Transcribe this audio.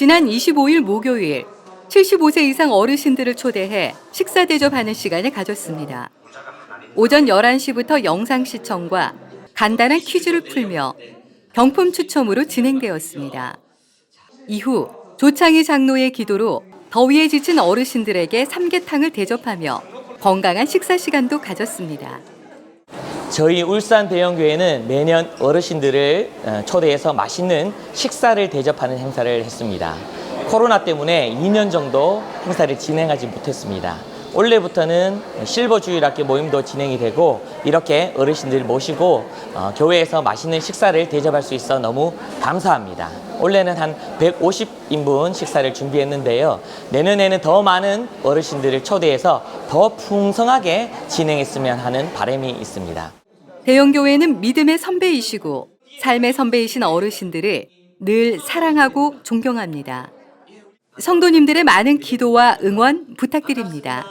지난 25일 목요일 75세 이상 어르신들을 초대해 식사 대접하는 시간을 가졌습니다. 오전 11시부터 영상 시청과 간단한 퀴즈를 풀며 경품 추첨으로 진행되었습니다. 이후 조창희 장로의 기도로 더위에 지친 어르신들에게 삼계탕을 대접하며 건강한 식사 시간도 가졌습니다. 저희 울산 대형교회는 매년 어르신들을 어, 초대해서 맛있는 식사를 대접하는 행사를 했습니다. 코로나 때문에 2년 정도 행사를 진행하지 못했습니다. 올해부터는 실버 주일학교 모임도 진행이 되고 이렇게 어르신들 모시고 어, 교회에서 맛있는 식사를 대접할 수 있어 너무 감사합니다. 올해는 한 150인분 식사를 준비했는데요. 내년에는 더 많은 어르신들을 초대해서 더 풍성하게 진행했으면 하는 바람이 있습니다. 대형교회는 믿음의 선배이시고 삶의 선배이신 어르신들을 늘 사랑하고 존경합니다. 성도님들의 많은 기도와 응원 부탁드립니다.